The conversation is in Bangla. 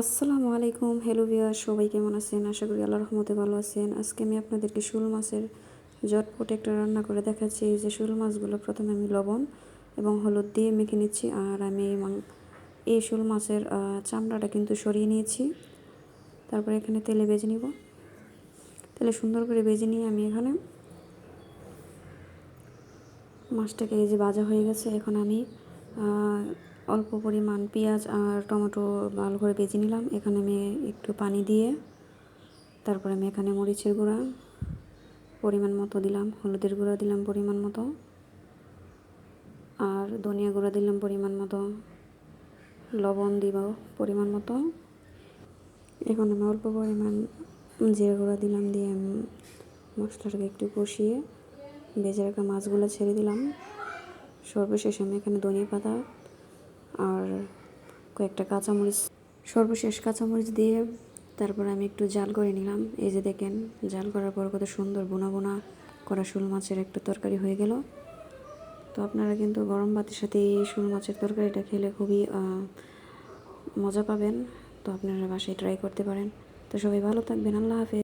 আসসালামু আলাইকুম হ্যালো ভিউয়ার সবাই কেমন আছেন? আশা করি আল্লাহর রহমতে ভালো আছেন। আজকে আমি আপনাদেরকে শোল মাছের জটপট একটা রান্না করে দেখাচ্ছি। এই যে শোল মাছগুলো, প্রথমে আমি লবণ এবং হলুদ দিয়ে মেখে নিচ্ছি আর আমি এই শোল মাছের চামড়াটা কিন্তু সরিয়ে নিয়েছি। তারপরে এখানে তেলে ভেজে নিব। তেলে সুন্দর করে ভেজে নিয়ে আমি এখানে মাছটাকে এই যে ভাজা হয়ে গেছে। এখন আমি অল্প পরিমাণ পেঁয়াজ আর টমেটো ভালো করে বেজে নিলাম। এখানে আমি একটু পানি দিয়ে তারপরে আমি এখানে মরিচের গুঁড়া পরিমাণ মতো দিলাম, হলুদের গুঁড়া দিলাম পরিমাণ মতো, আর ধনিয়া গুঁড়া দিলাম পরিমাণ মতো, লবণ দিব পরিমাণ মতো। এখন আমি অল্প পরিমাণ জিরা গুঁড়া দিলাম, দিয়ে মশলাটাকে একটু কষিয়ে ভেজে রাখা মাছগুলো ছেড়ে দিলাম। সর্বশেষ, আমি এখানে ধনিয়া পাতা আর কয়েকটা কাঁচামরিচ। সর্বশেষ কাঁচামরিচ দিয়ে তারপর আমি একটু জাল করে নিলাম। এই যে দেখেন, জাল করার পর কত সুন্দর বোনা বোনা করা শোল মাছের একটা তরকারি হয়ে গেল। তো আপনারা কিন্তু গরম ভাতের সাথে এই শোল মাছের তরকারিটা খেলে খুবই মজা পাবেন। তো আপনারা বাসায় ট্রাই করতে পারেন। তো সবাই ভালো থাকবেন, আল্লাহ হাফেজ।